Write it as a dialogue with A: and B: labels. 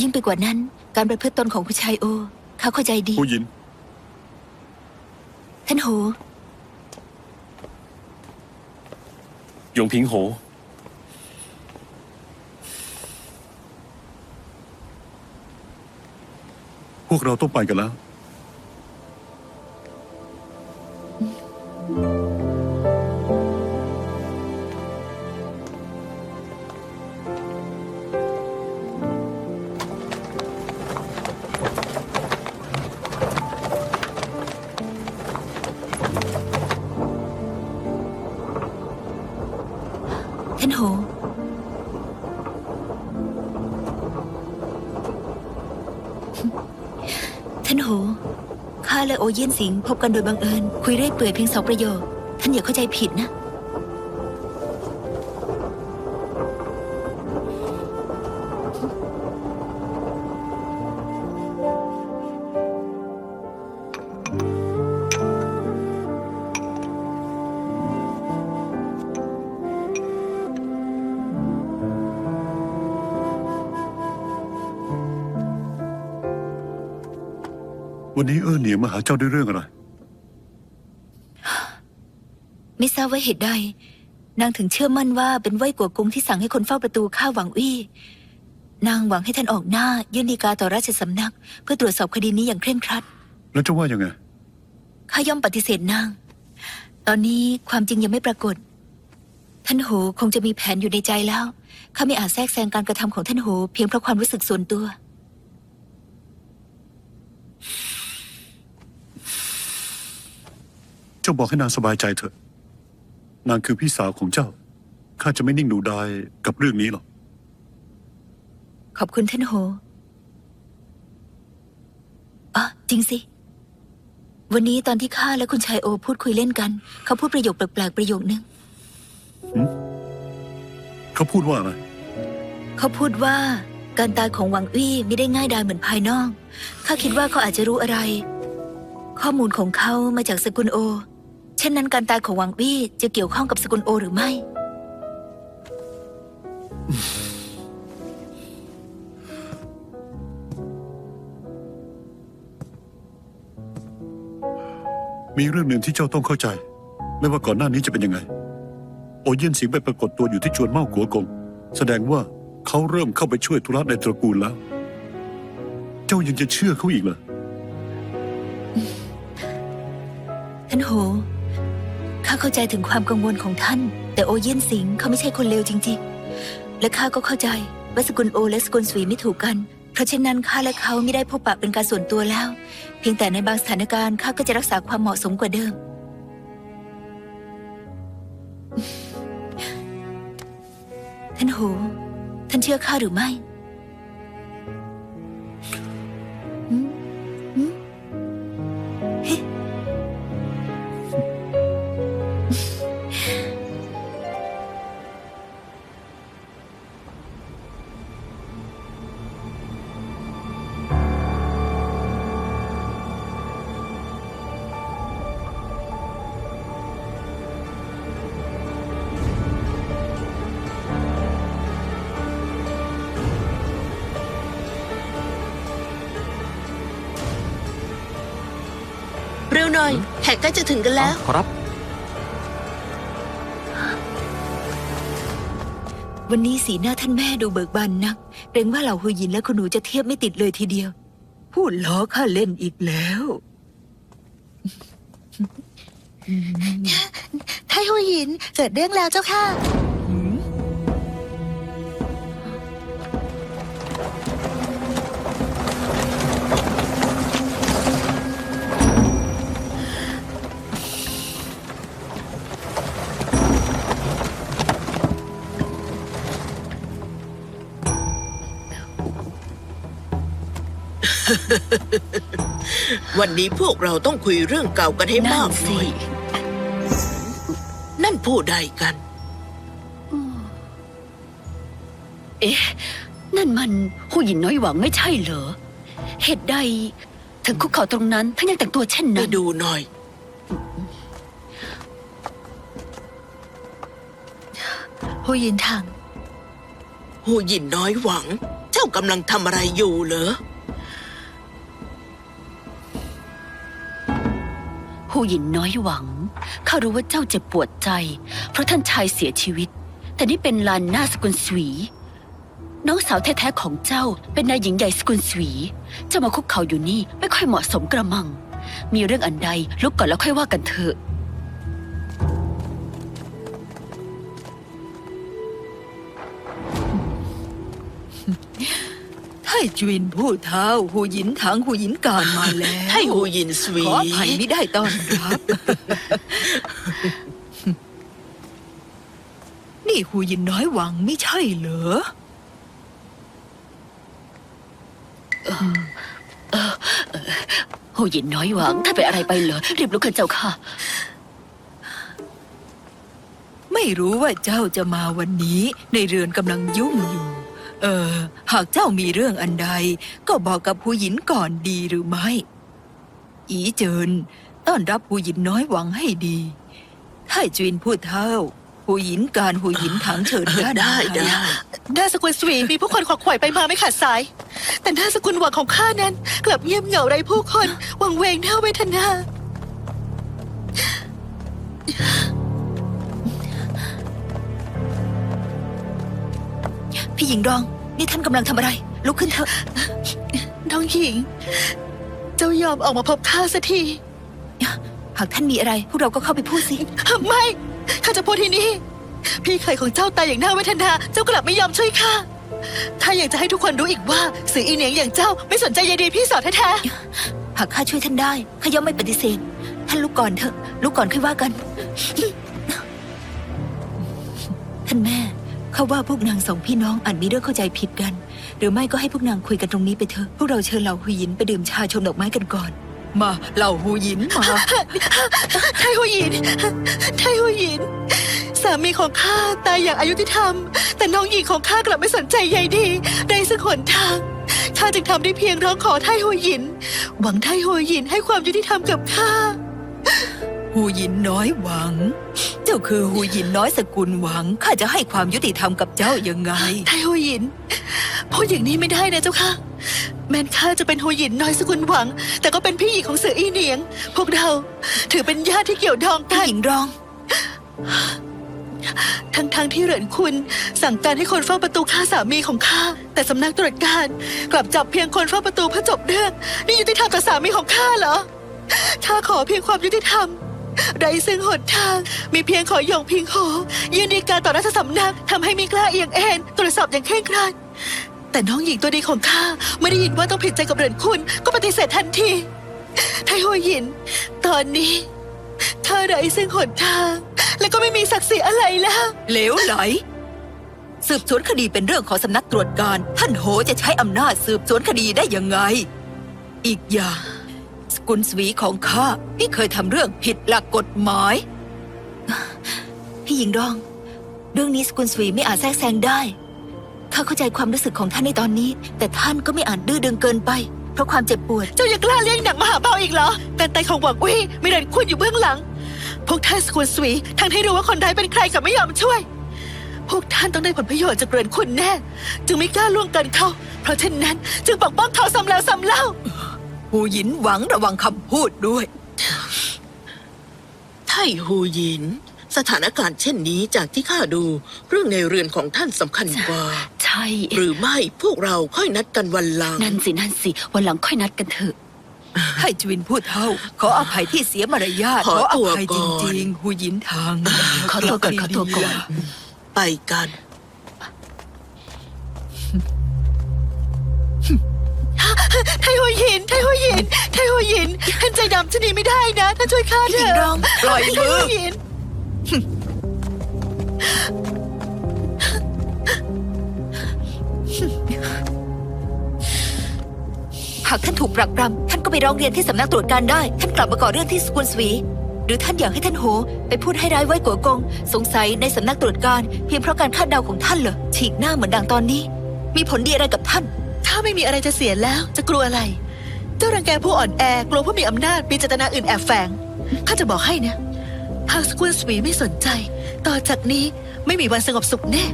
A: ยิ่งไปกว่านั้น การประพฤติตนของผู้ชายโอ เขาเข้าใจดี
B: ผู้หญิน
A: ท่านโห
B: หยงพิงโห
C: พวกเราต้องไปกันแล้วา
A: นโห ท่านโห ข้าและโอเยี่ยนสิงพบกันโดยบังเอิญ คุยเรื่อยเปื่อยเพียงสองประโยค ท่านอย่าเข้าใจผิดนะ
C: วันนี้เออเหนียงมาหาเจ้าด้วยเรื่องอะไร
A: ไม่ทราบว่าเหตุใด นางถึงเชื่อมั่นว่าเป็นไว้กัวกงที่สั่งให้คนเฝ้าประตูฆ่าหวังอี้ นางหวังให้ท่านออกหน้า ยื่นดีกาต่อราชสำนัก เพื่อตรวจสอบคดีนี้อย่างเคร่งครัด
C: แล้วเจ้าว่ายังไง
A: ข้าย่อมปฏิเสธนาง ตอนนี้ความจริงยังไม่ปรากฏ ท่านโหคงจะมีแผนอยู่ในใจแล้ว ข้าไม่อาจแทรกแซงการกระทำของท่านโหเพียงเพราะความรู้สึกส่วนตัว
C: เจ้าบอกให้นางสบายใจเถอะ นางคือพี่สาวของเจ้า ข้าจะไม่นิ่งดูดายกับเรื่องนี้หรอก
A: ขอบคุณท่านโหอ๋อจริงสิ วันนี้ตอนที่ข้าและคุณชายโอพูดคุยเล่นกัน เขาพูดประโยคแปลกๆประโยคนึง
C: เขาพูดว่าอะไร
A: เขาพูดว่าการตายของหวังอี้ไม่ได้ง่ายดายเหมือนภายนอก ข้าคิดว่าเขาอาจจะรู้อะไร ข้อมูลของเขามาจากสกุลโอ เช่นนั้นการตายของหวังอี้จะเกี่ยวข้องกับสกุลโอหรือไม่
C: มีเรื่องหนึ่งที่เจ้าต้องเข้าใจ ไม่ว่าก่อนหน้านี้จะเป็นยังไง โอเยี่ยนสิงห์ไปปรากฏตัวอยู่ที่จวนเม่ากัวกง แสดงว่าเขาเริ่มเข้าไปช่วยธุระในตระกูลแล้ว เจ้ายังจะเชื่อเขาอีกเหรอ
A: ท่านโห ข้าเข้าใจถึงความกังวลของท่าน แต่โอเยี่ยนสิงเขาไม่ใช่คนเลวจริงๆ และข้าก็เข้าใจว่าสกุลโอและสกุลสวีไม่ถูกกัน เพราะฉะนั้นข้าและเขาไม่ได้พบปะเป็นการส่วนตัวแล้ว เพียงแต่ในบางสถานการณ์ข้าก็จะรักษาความเหมาะสมกว่าเดิม ท่านโห ท่านเชื่อข้าหรือไม่
D: อยแขกใกล้จะถึงกันแล้ว
B: ขอรับ
A: วันนี้สีหน้าท่านแม่ดูเบิกบานนัก เกรงว่าเหล่าหุยหยินและคุณหนูจะเทียบไม่ติดเลยทีเดียว พูดล้อข้าเล่นอีกแล้ว
D: ไทหัวหินเกิดเรื่องแล้วเจ้าค่ะ
E: วันนี้พวกเราต้องคุยเรื่องเก่ากันให้มากหน่อยนั่นผู้ใดกัน
F: เอ๊ะ นั่นมันผู้หญิงน้อยหวังไม่ใช่เหรอ เหตุใด ถึงคุกเข่าตรงนั้นทั้งยังแต่งตัวเช่น
E: ไป
F: นั้น
E: ดูหน่อย
A: หุยหยินทาง
E: หูหยินน้อยหวัง เจ้ากำลังทำอะไรอยู่เหรอ
F: หูหญินน้อยหวัง ข้ารู้ว่าเจ้าเจ็บปวดใจ เพราะท่านชายเสียชีวิต แต่นี่เป็นลานหน้าสกุลสวี น้องสาวแท้ๆของเจ้าเป็นนายหญิงใหญ่สกุลสวี เจ้ามาคุกเข่าอยู่นี่ไม่ค่อยเหมาะสมกระมัง มีเรื่องอันใดลุกก่อนแล้วค่อยว่ากันเถอะ
A: ไทจวินผู้เท้าหูหยินถังหูหยินการมาแล้ว
E: ให้หูยินสวี
A: ขออภัยไม่ได้ต้อนรับ นี่หูหยินน้อยหวังไม่ใช่เหรอ
F: หูหยินน้อยหวังถ้านเป็นอะไรไปเหรอรีบลุกขึ้นเจ้าค่ะ
A: ไม่รู้ว่าเจ้าจะมาวันนี้ ในเรือนกำลังยุ่งอยู่ เออ หากเจ้ามีเรื่องอันใด ก็บอกกับผู้หญินก่อนดีหรือไม่ อีเจินต้อนรับผู้หญินน้อยหวังให้ดีถ้าจีนพูดเท่า ผู้หญินการผู้หญินถังเฉินด้าน
E: ได้ได้
D: หน้าสกุลสวีมีผู้คนขวักไขว่ไปมาไม่ขาดสาย แต่หน้าสกุลหวังของข้านั้น กลับเงียบเหงาไร้ผู้คน วังเวงหน้าเวทนา
A: หญิงรอง นี่ท่านกำลังทำอะไร ลุกขึ้นเถอะ
D: น้องหญิง เจ้ายอมออกมาพบข้าสักที
A: หากท่านมีอะไร พวกเราก็เข้าไปพูดสิ
D: ไม่ข้าจะพูดที่นี่ พี่เคยของเจ้าตายอย่างน่าเวทนา เจ้ากลับไม่ยอมช่วยข้าข้าอยากจะให้ทุกคนรู้อีกว่าสื่ออีเหนียงอย่างเจ้าไม่สนใจใยดีพี่สาวแท้
A: หากข้าช่วยท่านได้ข้าย่อมไม่ปฏิเสธท่านลุกก่อนเถอะลุกก่อนค่อยว่ากัน ท่านแม่ เขาว่าพวกนางสองพี่น้องอาจมีเรื่องเข้าใจผิดกัน หรือไม่ก็ให้พวกนางคุยกันตรงนี้ไปเถอะพวกเราเชิญเหล่าหุยหยินไปดื่มชาชมดอกไม้กันก่อน มาเหล่าหูหยินมา
D: ๆไทหัวหยินไทหัวหยินสามีของข้าตายอย่างอายุติธรรม แต่น้องหญิงของข้ากลับไม่สนใจใยดีในสักหนทางข้าจึงทำได้เพียงร้องขอไทหัวหยิน หวังไทหัวหยินให้ความยุติธรรมกับข้า
A: หูหยินน้อยหวัง เจ้าคือหูหยินน้อยสกุลหวัง ข้าจะให้ความยุติธรรมกับเจ้ายังไง
D: ไทหัวหยินพูดอย่างนี้ไม่ได้นะเจ้าค่ะ แม้นข้าจะเป็นหัวหยินน้อยสกุลหวัง แต่ก็เป็นพี่หญิงของเสืออีเหนียง พวกเราถือเป็นญาติที่เกี่ยวดอง
A: พี่
D: กัน
A: หญิงรอง
D: ทั้งทางๆที่เหรินคุณ สั่งการให้คนเฝ้าประตูฆ่าสามีของข้า แต่สำนักตรวจการกลับจับเพียงคนเฝ้าประตูเพื่อจบเรื่อง นี่ยุติธรรมกับสามีของข้าเหรอข้าขอเพียงความยุติธรรม ไรซึ่งหนทาง มีเพียงขอหยองพิงโหยืนดีการต่อราชสำนักทำให้มีกล้าเอียงเอ็นตรวจสอบอย่างเคร่งครัดแต่น้องหญิงตัวดีของข้าไม่ได้ยินว่าต้องผิดใจกับเหรินคุณก็ปฏิเสธทันทีไทหัวหยิน ตอนนี้ข้าไรซึ่งหนทาง และก็ไม่มีศักดิ์ศรีอะไรแล้ว
A: เหลวไหลสืบสวนคดีเป็นเรื่องของสำนักตรวจการ ท่านโหจะใช้อำนาจสืบสวนคดีได้ยังไง อีกอย่าง สกุลสวีของข้าไม่เคยทำเรื่องผิดหลักกฎหมาย พี่หญิงรอง เรื่องนี้สกุลสวีไม่อาจแทรกแซงได้ ข้าเข้าใจความรู้สึกของท่านในตอนนี้ แต่ท่านก็ไม่อาจดื้อดึงเกินไป เพราะความเจ็บปวด
D: เจ้ายังกล้าเลี้ยงหนังมหาเบาอีกเหรอการตายของหวังวี่มีเรนคุณอยู่เบื้องหลัง พวกท่านสกุลสวีทั้งที่รู้ว่าคนร้ายเป็นใครกับไม่ยอมช่วย พวกท่านต้องได้ผลประโยชน์จากเรนคุณแน่ จึงไม่กล้าล่วงเกินเขา เพราะฉะนั้น จึงปกป้องเขาซ้ำแล้วซ้ำเล่า
A: หูหยินหวังระวังคำพูดด้วย
E: ไทหูหยิน สถานการณ์เช่นนี้จากที่ข้าดู เรื่องในเรือนของท่านสำคัญกว่า
F: ใช่
E: หรือไม่พวกเราค่อยนัดกันวันหลัง
F: นั่นสิ นั่นสิ วันหลังค่อยนัดกันเถอะ
A: ให้จวินพูดเท่า ขออภัยที่เสียมารยาท
E: ขอ
A: อ
E: ตัว
A: ภัย
E: ก่
A: จ
E: อน
A: ริงๆหูหยินทาง
F: ขอตัวก่อนขอตัวก่อน
E: ไปกัน
D: หัวหินไทหัวหินไทหัวหินท่านใจดำชะนีไม่ได้นะท่านช่วยข้า
A: พี่
D: เถ
A: หญิง
D: อะ
A: รองปล่อย
D: ไท
A: มื
D: หั
A: อ
D: วหิน
A: หากท่านถูกปรักปรำท่านก็ไปร้องเรียนที่สำนักตรวจการได้ ท่านกลับมาก่อเรื่องที่สกุลสวี หรือท่านอยากให้ท่านโห ไปพูดให้ร้ายไว้กัวกง สงสัยในสำนักตรวจการเพียงเพราะการคาดเดาของท่านเหรอฉีกหน้าเหมือนดังตอนนี้ มีผลดีอะไรกับท่าน
D: ถ้าไม่มีอะไรจะเสียแล้วจะกลัวอะไร เจ้ารังแกผู้อ่อนแอกลัวผู้มีอำนาจมีเจตนาอื่นแอบแฝงข้าจะบอกให้นะหากสกุลสวีไม่สนใจ ต่อจากนี้ไม่มีวันสงบสุขแน่